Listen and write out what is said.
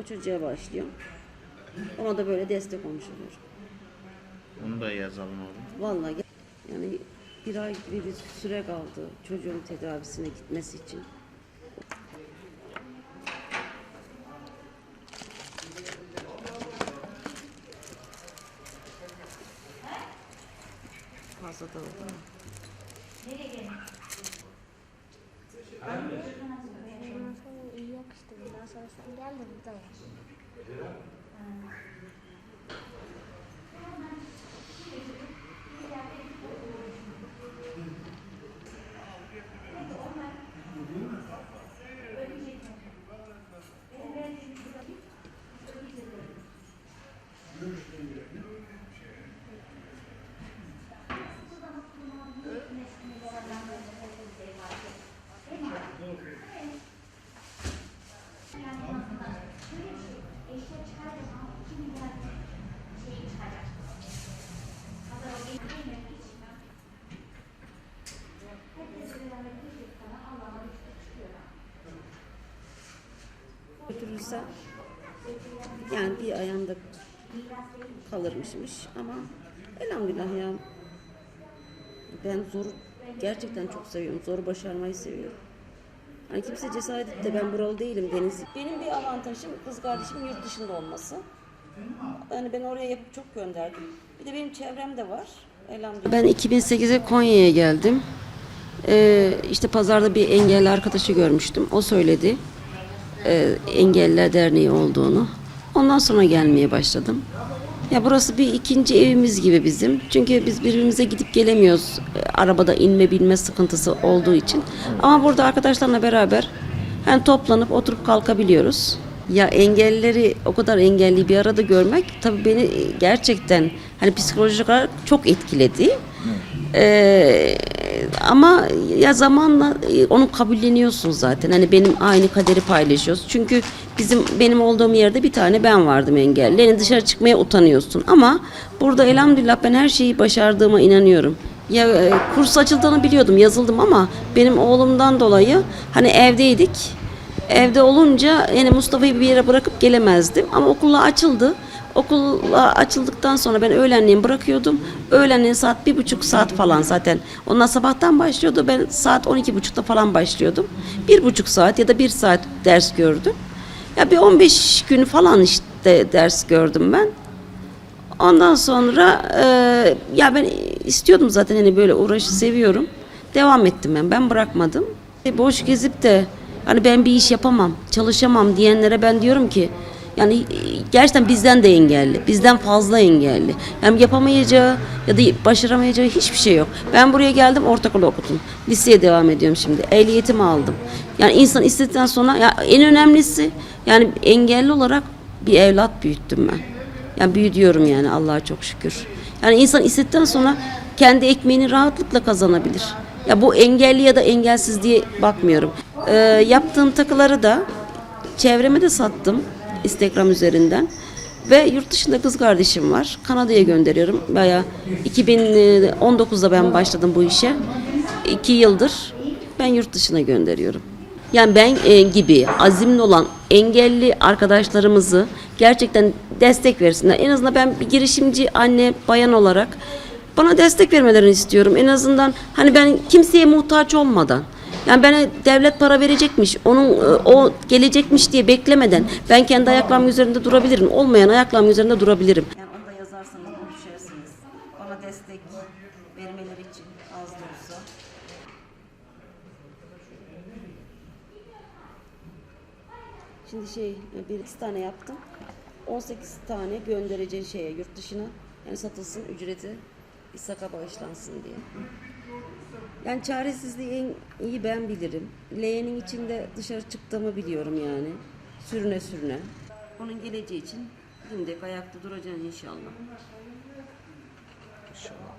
O çocuğa başlıyor. Ona da böyle destek olmuş oluyor. Onu da yazalım oğlum. Vallahi yani bir ay gibi bir süre kaldı çocuğun tedavisine gitmesi için. Fazla da oldu. mu? Bundan sonra iyi yok işte. Bundan sonra sen gel de burada var. Götürürse yani bir ayağında kalırmışmış ama elhamdülillah ya ben zoru gerçekten çok seviyorum. Zoru başarmayı seviyorum. Hani kimse cesaret etti de ben buralı değilim Deniz. Benim bir avantajım kız kardeşimin yurt dışında olması. Yani ben oraya yapıp çok gönderdim. Bir de benim çevremde var. Elhamdülillah. Ben 2008'e Konya'ya geldim. Ee, işte pazarda bir engelli arkadaşı görmüştüm. O söyledi e, Engelliler Derneği olduğunu. Ondan sonra gelmeye başladım. Ya burası bir ikinci evimiz gibi bizim. Çünkü biz birbirimize gidip gelemiyoruz. e, Arabada inme binme sıkıntısı olduğu için. Ama burada arkadaşlarla beraber hani toplanıp oturup kalkabiliyoruz. Ya engellileri o kadar engelli bir arada görmek tabii beni gerçekten hani psikolojik olarak çok etkiledi. Ee, ama ya zamanla e, onu kabulleniyorsun zaten. Hani benim aynı kaderi paylaşıyoruz. Çünkü bizim benim olduğum yerde bir tane ben vardım engelli. Yani dışarı çıkmaya utanıyorsun. Ama burada elhamdülillah ben her şeyi başardığıma inanıyorum. Ya e, kurs açıldığını biliyordum, yazıldım ama benim oğlumdan dolayı hani evdeydik. Evde olunca yani Mustafa'yı bir yere bırakıp gelemezdim. Ama okullar açıldı. Okullar açıldıktan sonra ben öğlenleyin bırakıyordum. Öğlenleyin saat bir buçuk saat falan zaten. Onlar sabahtan başlıyordu. Ben saat on iki buçukta falan başlıyordum. Bir buçuk saat ya da bir saat ders gördüm. Ya bir 15 gün falan işte ders gördüm ben. Ondan sonra e, ya ben istiyordum zaten hani böyle uğraşı seviyorum. Devam ettim ben. Ben bırakmadım. E, boş gezip de hani ben bir iş yapamam, çalışamam diyenlere ben diyorum ki yani e, gerçekten bizden de engelli, bizden fazla engelli. Yani yapamayacağı ya da başaramayacağı hiçbir şey yok. Ben buraya geldim, ortaokul okudum. Liseye devam ediyorum şimdi. Ehliyetimi aldım. Yani insan istedikten sonra ya en önemlisi yani engelli olarak bir evlat büyüttüm ben. Yani büyütüyorum yani Allah'a çok şükür. Yani insan istedikten sonra kendi ekmeğini rahatlıkla kazanabilir. Ya bu engelli ya da engelsiz diye bakmıyorum. Ee, yaptığım takıları da çevreme de sattım Instagram üzerinden. Ve yurt dışında kız kardeşim var. Kanada'ya gönderiyorum. Baya 2019'da ben başladım bu işe. İki yıldır ben yurt dışına gönderiyorum. Yani ben e, gibi azimli olan engelli arkadaşlarımızı gerçekten destek versinler. En azından ben bir girişimci anne bayan olarak bana destek vermelerini istiyorum. En azından hani ben kimseye muhtaç olmadan yani bana devlet para verecekmiş, onun e, o gelecekmiş diye beklemeden ben kendi ayaklarım üzerinde durabilirim. Olmayan ayaklarım üzerinde durabilirim. Yani onu da yazarsanız onu düşersiniz. Bana destek vermeleri için az da olsa. Şimdi şey bir iki tane yaptım. 18 tane göndereceğim şeye yurt dışına. Yani satılsın ücreti İSAK'a bağışlansın diye. Yani çaresizliği en iyi ben bilirim. Leğenin içinde dışarı çıktığımı biliyorum yani. Sürüne sürüne. Onun geleceği için dimdik ayakta duracaksın inşallah. İnşallah.